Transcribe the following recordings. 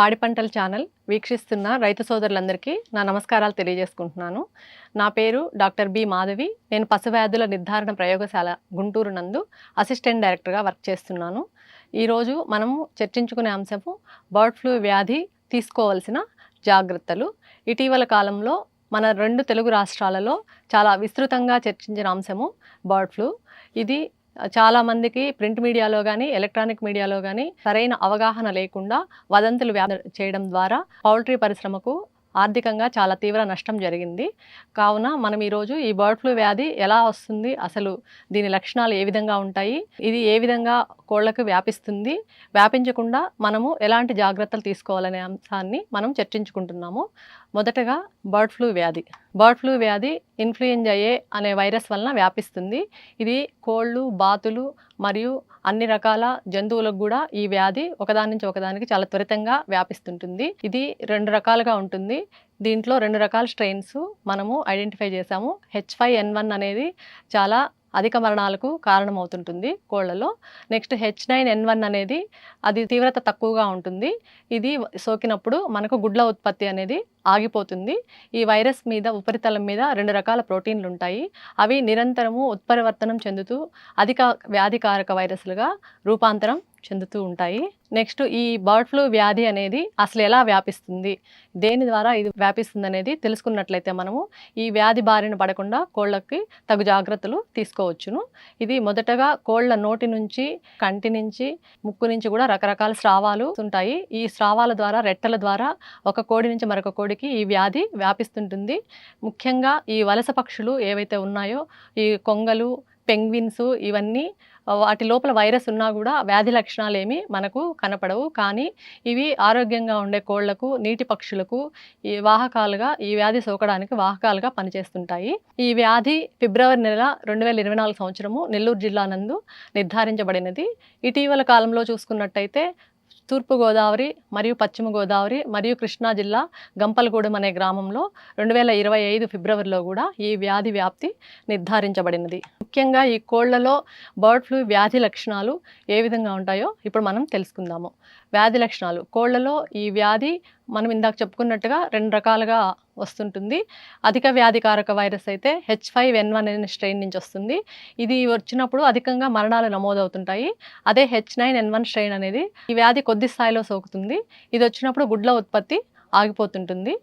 పాడి పంటల ఛానల్ వీక్షిస్తున్న రైతు సోదరులందరికీ నా నమస్కారాలు తెలియజేసుకుంటున్నాను. నా పేరు డాక్టర్ బి మాధవి. నేను పశువ్యాధుల నిర్ధారణ ప్రయోగశాల గుంటూరు నందు అసిస్టెంట్ డైరెక్టర్గా వర్క్ చేస్తున్నాను. ఈరోజు మనము చర్చించుకునే అంశము బర్డ్ ఫ్లూ వ్యాధి తీసుకోవాల్సిన జాగ్రత్తలు. ఇటీవల కాలంలో మన రెండు తెలుగు రాష్ట్రాలలో చాలా విస్తృతంగా చర్చించిన అంశము బర్డ్ ఫ్లూ. ఇది చాలా మందికి ప్రింట్ మీడియాలో కానీ ఎలక్ట్రానిక్ మీడియాలో కానీ సరైన అవగాహన లేకుండా వదంతులు వ్యాధి చేయడం ద్వారా పౌల్ట్రీ పరిశ్రమకు ఆర్థికంగా చాలా తీవ్ర నష్టం జరిగింది. కావున మనం ఈరోజు ఈ బర్డ్ ఫ్లూ వ్యాధి ఎలా వస్తుంది అసలు దీని లక్షణాలు ఏ విధంగా ఉంటాయి ఇది ఏ విధంగా కోళ్ళకు వ్యాపిస్తుంది వ్యాపించకుండా మనము ఎలాంటి జాగ్రత్తలు తీసుకోవాలనే అంశాన్ని మనం చర్చించుకుంటున్నాము. మొదటగా బర్డ్ ఫ్లూ వ్యాధి. బర్డ్ ఫ్లూ వ్యాధి ఇన్ఫ్లుయెంజా ఏ అనే వైరస్ వలన వ్యాపిస్తుంది. ఇది కోళ్ళు బాతులు మరియు అన్ని రకాల జంతువులకు కూడా ఈ వ్యాధి ఒకదాని నుంచి ఒకదానికి చాలా త్వరితంగా వ్యాపిస్తుంటుంది. ఇది రెండు రకాలుగా ఉంటుంది. దీంట్లో రెండు రకాల స్ట్రెయిన్స్ మనము ఐడెంటిఫై చేసాము హెచ్ ఫైవ్ ఎన్ వన్ అనేది చాలా అధిక మరణాలకు కారణమవుతుంటుంది కోళ్ళలో next H nine N one అనేది అది తీవ్రత తక్కువగా ఉంటుంది. ఇది సోకినప్పుడు మనకు గుడ్ల ఉత్పత్తి అనేది ఆగిపోతుంది. ఈ వైరస్ మీద ఉపరితలం మీద రెండు రకాల ప్రోటీన్లు ఉంటాయి. అవి నిరంతరము ఉత్పరివర్తనం చెందుతూ అధిక వ్యాధికారక వైరస్లుగా రూపాంతరం చెందుతూ ఉంటాయి. నెక్స్ట్ ఈ బర్డ్ ఫ్లూ వ్యాధి అనేది అసలు ఎలా వ్యాపిస్తుంది? దేని ద్వారా ఇది వ్యాపిస్తుంది అనేది తెలుసుకున్నట్లయితే మనము ఈ వ్యాధి బారిన పడకుండా కోళ్ళకి తగు జాగ్రత్తలు తీసుకోవచ్చును. ఇది మొదటగా కోళ్ళ నోటి నుంచి కంటి నుంచి ముక్కు నుంచి కూడా రకరకాల స్రావాలు ఉంటాయి ఈ స్రావాల ద్వారా రెట్టల ద్వారా ఒక కోడి నుంచి మరొక కోడికి ఈ వ్యాధి వ్యాపిస్తుంటుంది. ముఖ్యంగా ఈ వలస పక్షులు ఏవైతే ఉన్నాయో ఈ కొంగలు పెంగ్విన్స్ ఇవన్నీ వాటి లోపల వైరస్ ఉన్నా కూడా వ్యాధి లక్షణాలు ఏమి మనకు కనపడవు. కానీ ఇవి ఆరోగ్యంగా ఉండే కోళ్ళకు నీటి పక్షులకు ఈ వాహకాలుగా ఈ వ్యాధి సోకడానికి వాహకాలుగా పనిచేస్తుంటాయి. ఈ వ్యాధి ఫిబ్రవరి నెల రెండు వేల ఇరవై నాలుగు సంవత్సరము నెల్లూరు జిల్లా నందు నిర్ధారించబడినది. ఇటీవల కాలంలో చూసుకున్నట్టయితే తూర్పుగోదావరి మరియు పశ్చిమ గోదావరి మరియు కృష్ణా జిల్లా గంపలగూడెం అనే గ్రామంలో రెండు వేల ఇరవై ఐదు ఫిబ్రవరిలో కూడా ఈ వ్యాధి వ్యాప్తి నిర్ధారించబడినది. ముఖ్యంగా ఈ కోళ్ళలో బర్డ్ ఫ్లూ వ్యాధి లక్షణాలు ఏ విధంగా ఉంటాయో ఇప్పుడు మనం తెలుసుకుందాము. వ్యాధి లక్షణాలు. కోళ్ళలో ఈ వ్యాధి మనం ఇందాక చెప్పుకున్నట్టుగా రెండు రకాలుగా వస్తుంటుంది. అధిక వ్యాధికారక వైరస్ అయితే హెచ్ ఫైవ్ ఎన్ వన్ అనే స్ట్రెయిన్ నుంచి వస్తుంది. ఇది వచ్చినప్పుడు అధికంగా మరణాలు నమోదవుతుంటాయి. అదే H nine N one strain అనేది ఈ వ్యాధి కొద్ది స్థాయిలో సోకుతుంది. ఇది వచ్చినప్పుడు గుడ్ల ఉత్పత్తి ఆగిపోతుంటుంది.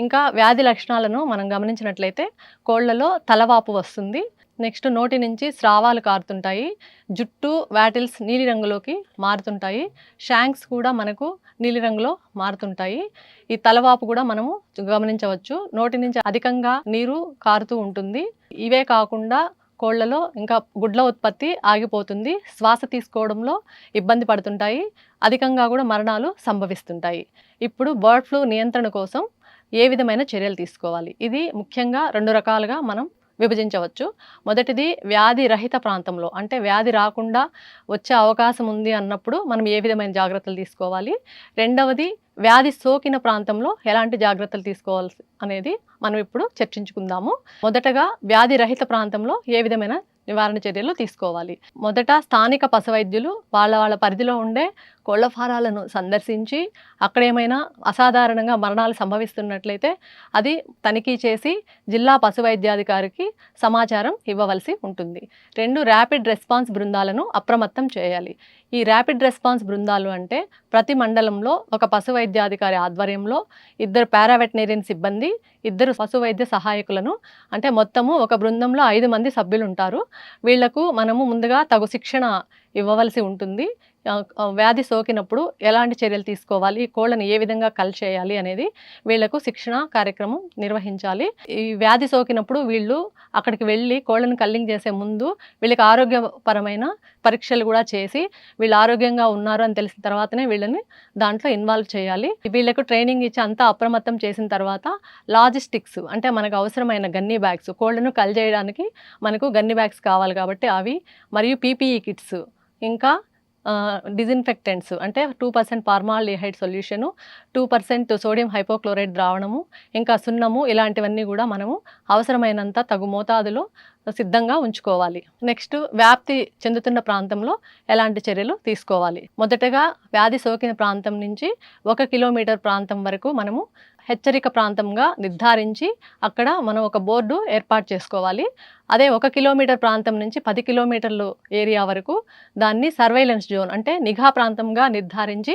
ఇంకా వ్యాధి లక్షణాలను మనం గమనించినట్లయితే కోళ్ళలో తలవాపు వస్తుంది. నెక్స్ట్ నోటి నుంచి స్రావాలు కారుతుంటాయి. జుట్టు వ్యాటిల్స్ నీలిరంగులోకి మారుతుంటాయి. షాంక్స్ కూడా మనకు నీలిరంగులో మారుతుంటాయి. ఈ తలవాపు కూడా మనము గమనించవచ్చు. నోటి నుంచి అధికంగా నీరు కారుతూ ఉంటుంది. ఇవే కాకుండా కోళ్ళలో ఇంకా గుడ్ల ఉత్పత్తి ఆగిపోతుంది. శ్వాస తీసుకోవడంలో ఇబ్బంది పడుతుంటాయి. అధికంగా కూడా మరణాలు సంభవిస్తుంటాయి. ఇప్పుడు బర్డ్ ఫ్లూ నియంత్రణ కోసం ఏ విధమైన చర్యలు తీసుకోవాలి? ఇది ముఖ్యంగా రెండు రకాలుగా మనం విభజించవచ్చు. మొదటిది వ్యాధి రహిత ప్రాంతంలో అంటే వ్యాధి రాకుండా వచ్చే అవకాశం ఉంది అన్నప్పుడు మనం ఏ విధమైన జాగ్రత్తలు తీసుకోవాలి? రెండవది వ్యాధి సోకిన ప్రాంతంలో ఎలాంటి జాగ్రత్తలు తీసుకోవాల్సి అనేది మనం ఇప్పుడు చర్చించుకుందాము. మొదటగా వ్యాధి రహిత ప్రాంతంలో ఏ విధమైన నివారణ చర్యలు తీసుకోవాలి? మొదట స్థానిక పశువైద్యులు వాళ్ళ వాళ్ళ పరిధిలో ఉండే కోళ్ళ ఫారాలను సందర్శించి అక్కడ ఏమైనా అసాధారణంగా మరణాలు సంభవిస్తున్నట్లయితే అది తనిఖీ చేసి జిల్లా పశు వైద్యాధికారికి సమాచారం ఇవ్వవలసి ఉంటుంది. రెండు ర్యాపిడ్ రెస్పాన్స్ బృందాలను అప్రమత్తం చేయాలి. ఈ ర్యాపిడ్ రెస్పాన్స్ బృందాలు అంటే ప్రతి మండలంలో ఒక పశు వైద్యాధికారి ఆధ్వర్యంలో ఇద్దరు పారావెటనేరియన్ సిబ్బంది ఇద్దరు పశు వైద్య సహాయకులను అంటే మొత్తము ఒక బృందంలో ఐదు మంది సభ్యులు ఉంటారు వీళ్ళకు మనము ముందుగా తగు శిక్షణ ఇవ్వవలసి ఉంటుంది. వ్యాధి సోకినప్పుడు ఎలాంటి చర్యలు తీసుకోవాలి? కోళ్ళని ఏ విధంగా కల్ చేయాలి అనేది వీళ్ళకు శిక్షణ కార్యక్రమం నిర్వహించాలి. ఈ వ్యాధి సోకినప్పుడు వీళ్ళు అక్కడికి వెళ్ళి కోళ్ళను కల్లింగ్ చేసే ముందు వీళ్ళకి ఆరోగ్యపరమైన పరీక్షలు కూడా చేసి వీళ్ళు ఆరోగ్యంగా ఉన్నారు అని తెలిసిన తర్వాతనే వీళ్ళని దాంట్లో ఇన్వాల్వ్ చేయాలి. వీళ్ళకు ట్రైనింగ్ ఇచ్చి అంతా అప్రమత్తం చేసిన తర్వాత లాజిస్టిక్స్ అంటే మనకు అవసరమైన గన్నీ బ్యాగ్స్ కోళ్ళను కల్ చేయడానికి మనకు గన్నీ బ్యాగ్స్ కావాలి కాబట్టి అవి మరియు పీపీఈ కిట్స్ ఇంకా డిజిన్ఫెక్టెంట్స్ అంటే two percent formaldehyde solution two percent sodium hypochlorite ద్రావణము ఇంకా సున్నము ఇలాంటివన్నీ కూడా మనము అవసరమైనంత తగు మోతాదులో సిద్ధంగా ఉంచుకోవాలి. నెక్స్ట్ వ్యాప్తి చెందుతున్న ప్రాంతంలో ఎలాంటి చర్యలు తీసుకోవాలి? మొదటగా వ్యాధి సోకిన ప్రాంతం నుంచి ఒక కిలోమీటర్ ప్రాంతం వరకు మనము హెచ్చరిక ప్రాంతంగా నిర్ధారించి అక్కడ మనం ఒక బోర్డు ఏర్పాటు చేసుకోవాలి. అదే ఒక కిలోమీటర్ ప్రాంతం నుంచి పది కిలోమీటర్లు ఏరియా వరకు దాన్ని సర్వైలెన్స్ జోన్ అంటే నిఘా ప్రాంతంగా నిర్ధారించి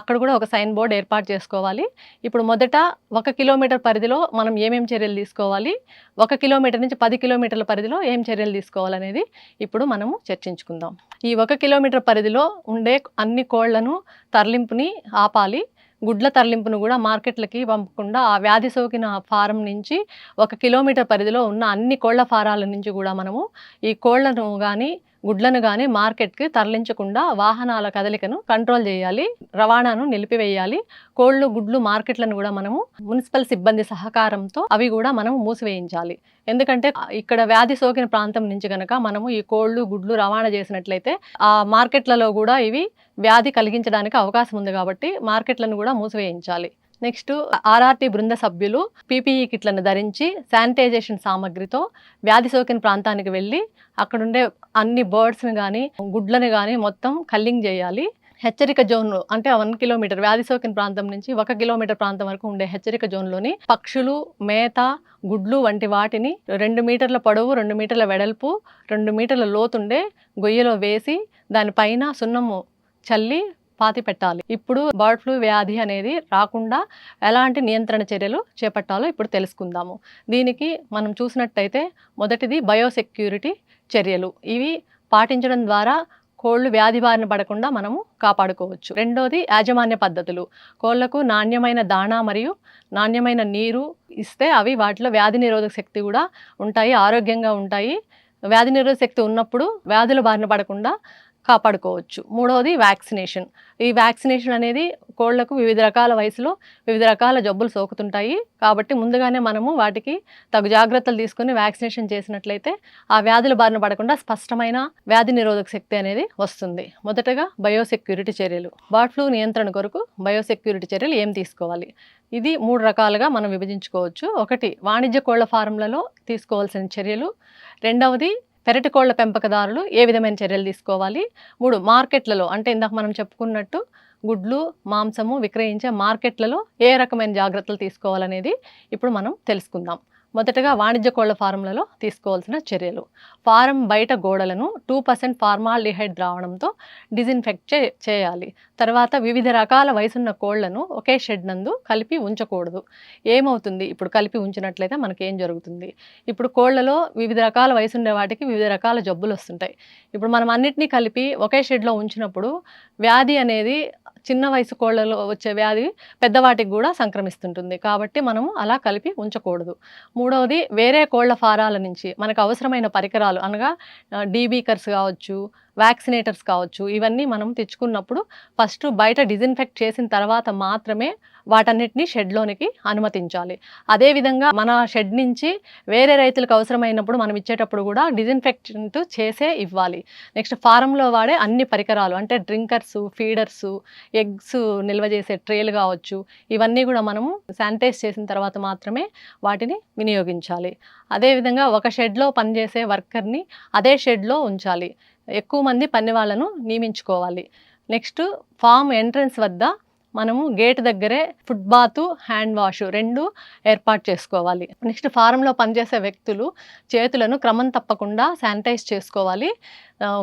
అక్కడ కూడా ఒక సైన్ బోర్డ్ ఏర్పాటు చేసుకోవాలి. ఇప్పుడు మొదట ఒక కిలోమీటర్ పరిధిలో మనం ఏమేమి చర్యలు తీసుకోవాలి? ఒక కిలోమీటర్ నుంచి పది కిలోమీటర్ల పరిధిలో ఏం చర్యలు తీసుకోవాలనేది ఇప్పుడు మనము చర్చించుకుందాం. ఈ ఒక కిలోమీటర్ పరిధిలో ఉండే అన్ని కోళ్ళను తరలింపుని ఆపాలి. గుడ్ల తరలింపును కూడా మార్కెట్లకి పంపకుండా ఆ వ్యాధి సోకిన ఫారం నుంచి ఒక కిలోమీటర్ పరిధిలో ఉన్న అన్ని కోళ్ళ ఫారాల నుంచి కూడా మనము ఈ కోళ్ళను కానీ గుడ్లను కానీ మార్కెట్కి తరలించకుండా వాహనాల కదలికను కంట్రోల్ చేయాలి రవాణాను నిలిపివేయాలి. కోళ్ళు గుడ్లు మార్కెట్లను కూడా మనము మున్సిపల్ సిబ్బంది సహకారంతో అవి కూడా మనము మూసివేయించాలి. ఎందుకంటే ఇక్కడ వ్యాధి సోకిన ప్రాంతం నుంచి కనుక మనము ఈ కోళ్ళు గుడ్లు రవాణా చేసినట్లయితే ఆ మార్కెట్లలో కూడా ఇవి వ్యాధి కలిగించడానికి అవకాశం ఉంది కాబట్టి మార్కెట్లను కూడా మూసివేయించాలి. నెక్స్ట్ ఆర్ఆర్టీ బృంద సభ్యులు పీపీఈ కిట్లను ధరించి శానిటైజేషన్ సామగ్రితో వ్యాధి సోకిన ప్రాంతానికి వెళ్ళి అక్కడుండే అన్ని బర్డ్స్ని కానీ గుడ్లను కానీ మొత్తం కల్లింగ్ చేయాలి. హెచ్చరిక జోన్ అంటే వన్ కిలోమీటర్ వ్యాధి సోకిన ప్రాంతం నుంచి ఒక కిలోమీటర్ ప్రాంతం వరకు ఉండే హెచ్చరిక జోన్లోని పక్షులు మేత గుడ్లు వంటి వాటిని రెండు మీటర్ల పొడవు రెండు మీటర్ల వెడల్పు రెండు మీటర్ల లోతుండే గొయ్యలో వేసి దానిపైన సున్నము చల్లి పాతి పెట్టాలి. ఇప్పుడు బర్డ్ ఫ్లూ వ్యాధి అనేది రాకుండా ఎలాంటి నియంత్రణ చర్యలు చేపట్టాలో ఇప్పుడు తెలుసుకుందాము. దీనికి మనం చూసినట్టయితే మొదటిది బయోసెక్యూరిటీ చర్యలు. ఇవి పాటించడం ద్వారా కోళ్ళు వ్యాధి బారిన పడకుండా మనము కాపాడుకోవచ్చు. రెండోది యాజమాన్య పద్ధతులు. కోళ్ళకు నాణ్యమైన దాణా మరియు నాణ్యమైన నీరు ఇస్తే అవి వాటిలో వ్యాధి నిరోధక శక్తి కూడా ఉంటాయి ఆరోగ్యంగా ఉంటాయి. వ్యాధి నిరోధక శక్తి ఉన్నప్పుడు వ్యాధుల బారిన పడకుండా కాపాడుకోవచ్చు. మూడవది వ్యాక్సినేషన్. ఈ వ్యాక్సినేషన్ అనేది కోళ్ళకు వివిధ రకాల వయసులో వివిధ రకాల జబ్బులు సోకుతుంటాయి. కాబట్టి ముందుగానే మనము వాటికి తగు జాగ్రత్తలు తీసుకుని వ్యాక్సినేషన్ చేసినట్లయితే ఆ వ్యాధుల బారిన పడకుండా స్పష్టమైన వ్యాధి నిరోధక శక్తి అనేది వస్తుంది. మొదటగా బయోసెక్యూరిటీ చర్యలు. బర్డ్ ఫ్లూ నియంత్రణ కొరకు బయోసెక్యూరిటీ చర్యలు ఏం తీసుకోవాలి? ఇది మూడు రకాలుగా మనం విభజించుకోవచ్చు. ఒకటి వాణిజ్య కోళ్ళ ఫారంలలో తీసుకోవాల్సిన చర్యలు. రెండవది పెరటి కోళ్ళ పెంపకదారులు ఏ విధమైన చర్యలు తీసుకోవాలి? మూడు మార్కెట్లలో అంటే ఇందాక మనం చెప్పుకున్నట్టు గుడ్లు మాంసము విక్రయించే మార్కెట్లలో ఏ రకమైన జాగ్రత్తలు తీసుకోవాలనేది ఇప్పుడు మనం తెలుసుకుందాం. మొదటగా వాణిజ్య కోళ్ళ ఫారంలలో తీసుకోవాల్సిన చర్యలు. ఫారం బయట గోడలను టూ పర్సెంట్ ఫార్మాల్డిహైడ్ ద్రావణంతో డిజిన్ఫెక్ట్ చే చేయాలి. తర్వాత వివిధ రకాల వయసున్న కోళ్ళను ఒకే షెడ్ నందు కలిపి ఉంచకూడదు. ఏమవుతుంది? ఇప్పుడు కలిపి ఉంచినట్లయితే మనకేం జరుగుతుంది? ఇప్పుడు కోళ్ళలో వివిధ రకాల వయసుండే వాటికి వివిధ రకాల జబ్బులు వస్తుంటాయి ఇప్పుడు మనం అన్నిటినీ కలిపి ఒకే షెడ్లో ఉంచినప్పుడు వ్యాధి అనేది చిన్న వయసు కోళ్ళలో వచ్చే వ్యాధి పెద్దవాటికి కూడా సంక్రమిస్తుంటుంది. కాబట్టి మనము అలా కలిపి ఉంచకూడదు. మూడవది వేరే కోళ్ళ ఫారాల నుంచి మనకు అవసరమైన పరికరాలు అనగా డీబీకర్స్ కావచ్చు వ్యాక్సినేటర్స్ కావచ్చు ఇవన్నీ మనం తెచ్చుకున్నప్పుడు ఫస్ట్ బయట డిజిన్ఫెక్ట్ చేసిన తర్వాత మాత్రమే వాటన్నిటిని షెడ్లోనికి అనుమతించాలి. అదేవిధంగా మన షెడ్ నుంచి వేరే రైతులకు అవసరమైనప్పుడు మనం ఇచ్చేటప్పుడు కూడా డిజిన్ఫెక్టెంట్ చేసే ఇవ్వాలి. నెక్స్ట్ ఫారంలో వాడే అన్ని పరికరాలు అంటే డ్రింకర్స్ ఫీడర్స్ ఎగ్స్ నిల్వ చేసే ట్రేలు కావచ్చు ఇవన్నీ కూడా మనము శానిటైజ్ చేసిన తర్వాత మాత్రమే వాటిని వినియోగించాలి. అదేవిధంగా ఒక షెడ్లో పనిచేసే వర్కర్ని అదే షెడ్లో ఉంచాలి. ఎక్కువ మంది పని వాళ్ళను నియమించుకోవాలి. నెక్స్ట్ ఫామ్ ఎంట్రన్స్ వద్ద మనము గేట్ దగ్గరే ఫుడ్ బాత్ హ్యాండ్ వాష్ రెండు ఏర్పాటు చేసుకోవాలి. నెక్స్ట్ ఫారంలో పనిచేసే వ్యక్తులు చేతులను క్రమం తప్పకుండా శానిటైజ్ చేసుకోవాలి.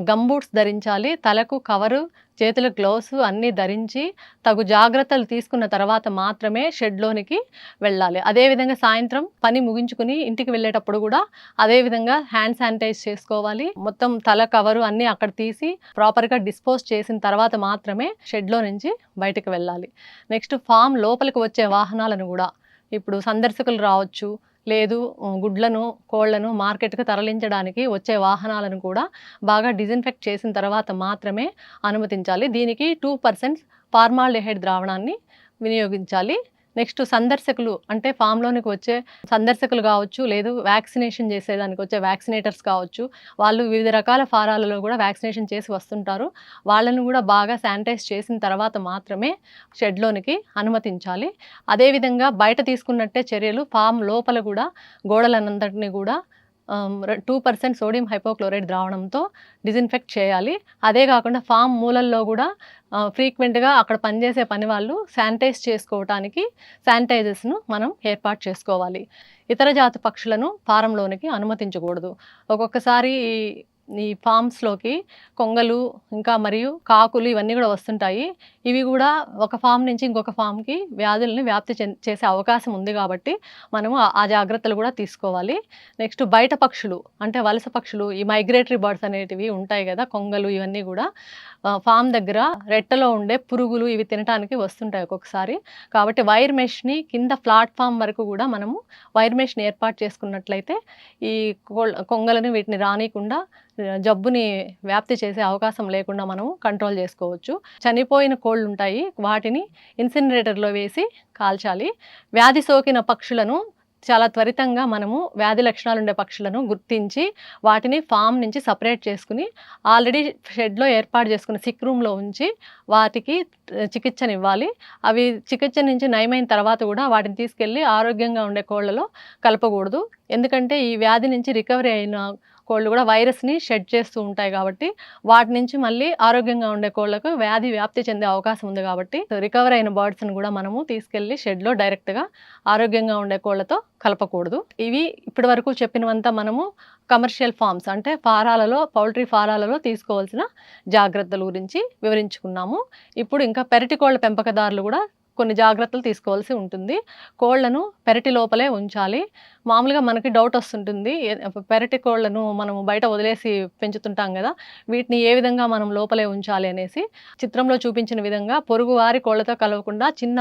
గంబూట్స్ ధరించాలి తలకు కవరు చేతుల గ్లౌస్ అన్నీ ధరించి తగు జాగ్రత్తలు తీసుకున్న తర్వాత మాత్రమే షెడ్లోనికి వెళ్ళాలి. అదేవిధంగా సాయంత్రం పని ముగించుకుని ఇంటికి వెళ్ళేటప్పుడు కూడా అదేవిధంగా హ్యాండ్ శానిటైజ్ చేసుకోవాలి. మొత్తం తల కవరు అన్నీ అక్కడ తీసి ప్రాపర్గా డిస్పోజ్ చేసిన తర్వాత మాత్రమే షెడ్లో నుంచి బయటకు వెళ్ళాలి. నెక్స్ట్ ఫామ్ లోపలికి వచ్చే వాహనాలను కూడా ఇప్పుడు సందర్శకులు రావచ్చు లేదు గుడ్లను కోళ్ళను మార్కెట్కు తరలించడానికి వచ్చే వాహనాలను కూడా బాగా డిజిన్ఫెక్ట్ చేసిన తర్వాత మాత్రమే అనుమతించాలి. దీనికి టూ పర్సెంట్ ఫార్మాల్డిహైడ్ ద్రావణాన్ని వినియోగించాలి. నెక్స్ట్ సందర్శకులు అంటే ఫామ్లోనికి వచ్చే సందర్శకులు కావచ్చు లేదు వ్యాక్సినేషన్ చేసేదానికి వచ్చే వ్యాక్సినేటర్స్ కావచ్చు వాళ్ళు వివిధ రకాల ఫారాలలో కూడా వ్యాక్సినేషన్ చేసి వస్తుంటారు. వాళ్ళను కూడా బాగా శానిటైజ్ చేసిన తర్వాత మాత్రమే షెడ్లోనికి అనుమతించాలి. అదేవిధంగా బయట తీసుకున్నట్టే చర్యలు ఫామ్ లోపల కూడా గోడలనంతటిని కూడా టూ పర్సెంట్ సోడియం హైపోక్లోరైడ్ ద్రావణంతో డిజిన్ఫెక్ట్ చేయాలి. అదే కాకుండా ఫామ్ మూలల్లో కూడా ఫ్రీక్వెంట్గా అక్కడ పనిచేసే పని వాళ్ళు శానిటైజ్ చేసుకోవటానికి శానిటైజర్స్ను మనం ఏర్పాటు చేసుకోవాలి. ఇతర జాతి పక్షులను ఫారంలోనికి అనుమతించకూడదు. ఒక్కొక్కసారి ఈ ఫామ్స్లోకి కొంగలు ఇంకా మరియు కాకులు ఇవన్నీ కూడా వస్తుంటాయి. ఇవి కూడా ఒక ఫామ్ నుంచి ఇంకొక ఫామ్కి వ్యాధుల్ని వ్యాప్తి చేసే అవకాశం ఉంది కాబట్టి మనము ఆ- జాగ్రత్తలు కూడా తీసుకోవాలి. నెక్స్ట్ బయట పక్షులు అంటే వలస పక్షులు ఈ మైగ్రేటరీ బర్డ్స్ అనేటివి ఉంటాయి కదా కొంగలు ఇవన్నీ కూడా. ఫామ్ దగ్గర రెట్టలో ఉండే పురుగులు ఇవి తినడానికి వస్తుంటాయి ఒక్కొక్కసారి. కాబట్టి వైర్ మెష్ని కింద ప్లాట్ఫామ్ వరకు కూడా మనము వైర్ మెష్ని ఏర్పాటు చేసుకున్నట్లయితే ఈ కొంగలను వీటిని రానియకుండా జబ్బుని వ్యాప్తి చేసే అవకాశం లేకుండా మనము కంట్రోల్ చేసుకోవచ్చు. చనిపోయిన కోళ్ళు ఉంటాయి వాటిని ఇన్సినరేటర్లో వేసి కాల్చాలి. వ్యాధి సోకిన పక్షులను చాలా త్వరితంగా మనము వ్యాధి లక్షణాలు ఉండే పక్షులను గుర్తించి వాటిని ఫామ్ నుంచి సపరేట్ చేసుకుని ఆల్రెడీ షెడ్లో ఏర్పాటు చేసుకున్న సిక్ రూమ్లో ఉంచి వాటికి చికిత్సనివ్వాలి. అవి చికిత్స నుంచి నయమైన తర్వాత కూడా వాటిని తీసుకెళ్ళి ఆరోగ్యంగా ఉండే కోళ్ళలో కలపకూడదు. ఎందుకంటే ఈ వ్యాధి నుంచి రికవరీ అయిన కోళ్ళు కూడా వైరస్ని షెడ్ చేస్తూ ఉంటాయి కాబట్టి వాటి నుంచి మళ్ళీ ఆరోగ్యంగా ఉండే కోళ్ళకు వ్యాధి వ్యాప్తి చెందే అవకాశం ఉంది కాబట్టి రికవర్ అయిన బర్డ్స్ని కూడా మనము తీసుకెళ్ళి షెడ్లో డైరెక్ట్గా ఆరోగ్యంగా ఉండే కోళ్ళతో కలపకూడదు. ఇవి ఇప్పటి వరకు చెప్పినవంతా మనము కమర్షియల్ ఫార్మ్స్ అంటే ఫారాలలో పౌల్ట్రీ ఫారాలలో తీసుకోవాల్సిన జాగ్రత్తల గురించి వివరించుకున్నాము. ఇప్పుడు ఇంకా పెరటి కోళ్ళ పెంపకదారులు కూడా కొన్ని జాగ్రత్తలు తీసుకోవాల్సి ఉంటుంది. కోళ్ళను పెరటి లోపలే ఉంచాలి. మామూలుగా మనకి డౌట్ వస్తుంటుంది. పెరటి కోళ్ళను మనం బయట వదిలేసి పెంచుతుంటాం కదా వీటిని ఏ విధంగా మనం లోపలే ఉంచాలి అనేసి చిత్రంలో చూపించిన విధంగా పొరుగువారి కోళ్ళతో కలవకుండా చిన్న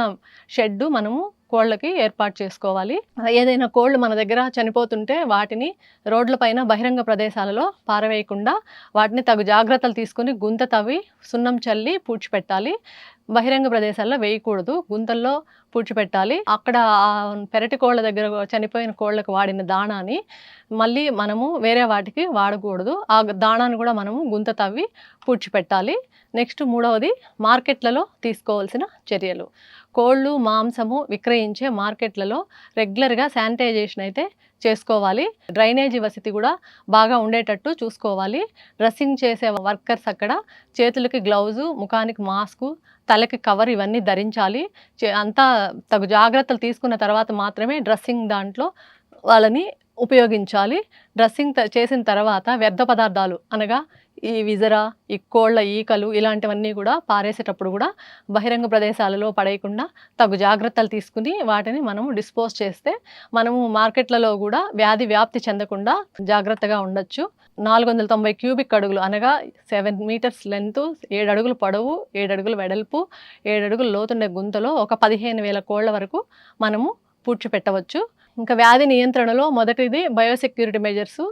షెడ్డు మనము కోళ్ళకి ఏర్పాటు చేసుకోవాలి. ఏదైనా కోళ్ళు మన దగ్గర చనిపోతుంటే వాటిని రోడ్లపైన బహిరంగ ప్రదేశాలలో పారవేయకుండా వాటిని తగు జాగ్రత్తలు తీసుకొని గుంత తవ్వి సున్నం చల్లి పూడ్చిపెట్టాలి. బహిరంగ ప్రదేశాల్లో వేయకూడదు. గుంతల్లో పూడ్చిపెట్టాలి. అక్కడ పెరటి కోళ్ళ దగ్గర చనిపోయిన కోళ్ళకు వాడిన దాణాని మళ్ళీ మనము వేరే వాటికి వాడకూడదు. ఆ దాణాన్ని కూడా మనము గుంత తవ్వి పూడ్చిపెట్టాలి. నెక్స్ట్ మూడవది మార్కెట్లలో తీసుకోవాల్సిన చర్యలు. కోళ్ళు మాంసము విక్రయించే మార్కెట్లలో రెగ్యులర్గా శానిటైజేషన్ అయితే చేసుకోవాలి. డ్రైనేజీ వసతి కూడా బాగా ఉండేటట్టు చూసుకోవాలి. డ్రెస్సింగ్ చేసే వర్కర్స్ అక్కడ చేతులకి గ్లౌజు ముఖానికి మాస్కు తలకి కవర్ ఇవన్నీ ధరించాలి. చే- అంతా తగు జాగ్రత్తలు తీసుకున్న తర్వాత మాత్రమే డ్రెస్సింగ్ దాంట్లో వాళ్ళని ఉపయోగించాలి. డ్రెస్సింగ్ చేసిన తర్వాత వ్యర్థ పదార్థాలు అనగా ఈ విజర ఈ కోళ్ళ ఈకలు ఇలాంటివన్నీ కూడా పారేసేటప్పుడు కూడా బహిరంగ ప్రదేశాలలో పడేయకుండా తగు జాగ్రత్తలు తీసుకుని వాటిని మనము డిస్పోజ్ చేస్తే మనము మార్కెట్లలో కూడా వ్యాధి వ్యాప్తి చెందకుండా జాగ్రత్తగా ఉండొచ్చు. నాలుగు వందల తొంభై క్యూబిక్ అడుగులు అనగా సెవెన్ మీటర్స్ లెంత్ ఏడు అడుగులు పొడవు ఏడు అడుగులు వెడల్పు ఏడు అడుగులు లోతుండే గుంతలో ఒక పదిహేను వేల కోళ్ళ వరకు మనము పూడ్చిపెట్టవచ్చు. ఇంకా వ్యాధి నియంత్రణలో మొదటిది బయోసెక్యూరిటీ మెజర్స్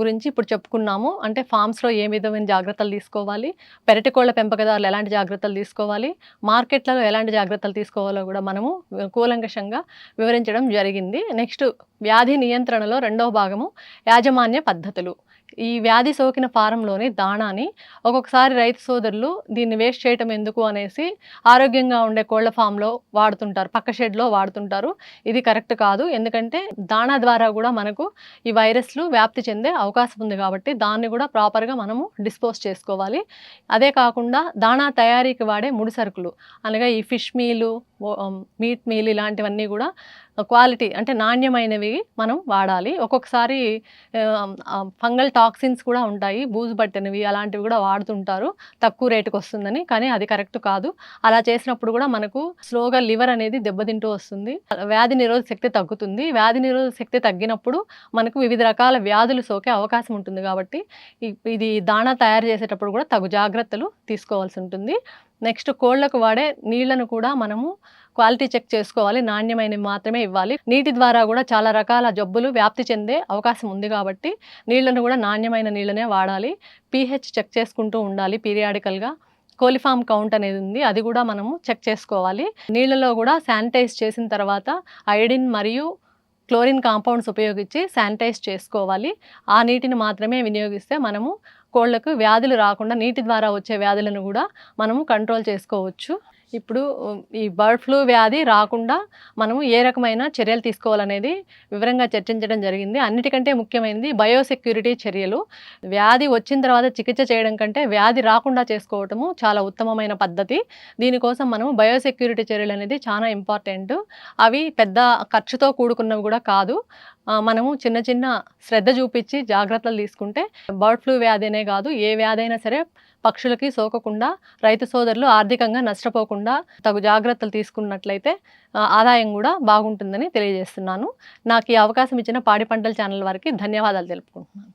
గురించి ఇప్పుడు చెప్పుకున్నాము. అంటే ఫామ్స్లో ఏ విధమైన జాగ్రత్తలు తీసుకోవాలి? పెరటి కోళ్ళ పెంపకదారులు ఎలాంటి జాగ్రత్తలు తీసుకోవాలి? మార్కెట్లలో ఎలాంటి జాగ్రత్తలు తీసుకోవాలో కూడా మనము కూలంకషంగా వివరించడం జరిగింది. నెక్స్ట్ వ్యాధి నియంత్రణలో రెండవ భాగము యాజమాన్య పద్ధతులు. ఈ వ్యాధి సోకిన ఫారంలోని దాణాని ఒక్కొక్కసారి రైతు సోదరులు దీన్ని వేస్ట్ చేయటం ఎందుకు అనేసి ఆరోగ్యంగా ఉండే కోళ్ళ ఫామ్లో వాడుతుంటారు పక్క షెడ్లో వాడుతుంటారు. ఇది కరెక్ట్ కాదు. ఎందుకంటే దాణా ద్వారా కూడా మనకు ఈ వైరస్లు వ్యాప్తి చెందే అవకాశం ఉంది కాబట్టి దాన్ని కూడా ప్రాపర్గా మనము డిస్పోజ్ చేసుకోవాలి. అదే కాకుండా దాణా తయారీకి వాడే ముడి సరుకులు అనగా ఈ ఫిష్ మీలు మీట్ మీల్ ఇలాంటివన్నీ కూడా క్వాలిటీ అంటే నాణ్యమైనవి మనం వాడాలి. ఒక్కొక్కసారి ఫంగల్ టాక్సిన్స్ కూడా ఉంటాయి. బూజు పట్టినవి అలాంటివి కూడా వాడుతుంటారు. తక్కువ రేటుకి వస్తుందని కానీ అది కరెక్ట్ కాదు. అలా చేసినప్పుడు కూడా మనకు స్లోగా లివర్ అనేది దెబ్బతింటూ వస్తుంది. వ్యాధి నిరోధక శక్తి తగ్గుతుంది. వ్యాధి నిరోధక శక్తి తగ్గినప్పుడు మనకు వివిధ రకాల వ్యాధులు సోకే అవకాశం ఉంటుంది కాబట్టి ఇది దాణా తయారు చేసేటప్పుడు కూడా తగు జాగ్రత్తలు తీసుకోవాల్సి ఉంటుంది. నెక్స్ట్ కోళ్ళకు వాడే నీళ్ళను కూడా మనము క్వాలిటీ చెక్ చేసుకోవాలి. నాణ్యమైనవి మాత్రమే ఇవ్వాలి. నీటి ద్వారా కూడా చాలా రకాల జబ్బులు వ్యాప్తి చెందే అవకాశం ఉంది కాబట్టి నీళ్ళను కూడా నాణ్యమైన నీళ్ళనే వాడాలి. పీహెచ్ చెక్ చేసుకుంటూ ఉండాలి పీరియాడికల్గా కోలిఫామ్ కౌంట్ అనేది ఉంది. అది కూడా మనము చెక్ చేసుకోవాలి. నీళ్ళలో కూడా శానిటైజ్ చేసిన తర్వాత ఐడిన్ మరియు క్లోరిన్ కాంపౌండ్స్ ఉపయోగించి శానిటైజ్ చేసుకోవాలి. ఆ నీటిని మాత్రమే వినియోగిస్తే మనము కోళ్ళకు వ్యాధులు రాకుండా నీటి ద్వారా వచ్చే వ్యాధులను కూడా మనము కంట్రోల్ చేసుకోవచ్చు. ఇప్పుడు ఈ బర్డ్ ఫ్లూ వ్యాధి రాకుండా మనము ఏ రకమైన చర్యలు తీసుకోవాలనేది వివరంగా చర్చించడం జరిగింది. అన్నిటికంటే ముఖ్యమైనది బయోసెక్యూరిటీ చర్యలు. వ్యాధి వచ్చిన తర్వాత చికిత్స చేయడం కంటే వ్యాధి రాకుండా చేసుకోవటము చాలా ఉత్తమమైన పద్ధతి. దీనికోసం మనము బయోసెక్యూరిటీ చర్యలు అనేది చాలా ఇంపార్టెంట్. అవి పెద్ద ఖర్చుతో కూడుకున్నవి కూడా కాదు. మనము చిన్న చిన్న శ్రద్ధ చూపించి జాగ్రత్తలు తీసుకుంటే బర్డ్ ఫ్లూ వ్యాధి అనే కాదు ఏ వ్యాధి అయినా సరే పక్షులకి సోకకుండా రైతు సోదరులు ఆర్థికంగా నష్టపోకుండా తగు జాగ్రత్తలు తీసుకున్నట్లయితే ఆదాయం కూడా బాగుంటుందని తెలియజేస్తున్నాను. నాకు ఈ అవకాశం ఇచ్చిన పాడి పంటల ఛానల్ వారికి ధన్యవాదాలు తెలుపుకుంటున్నాను.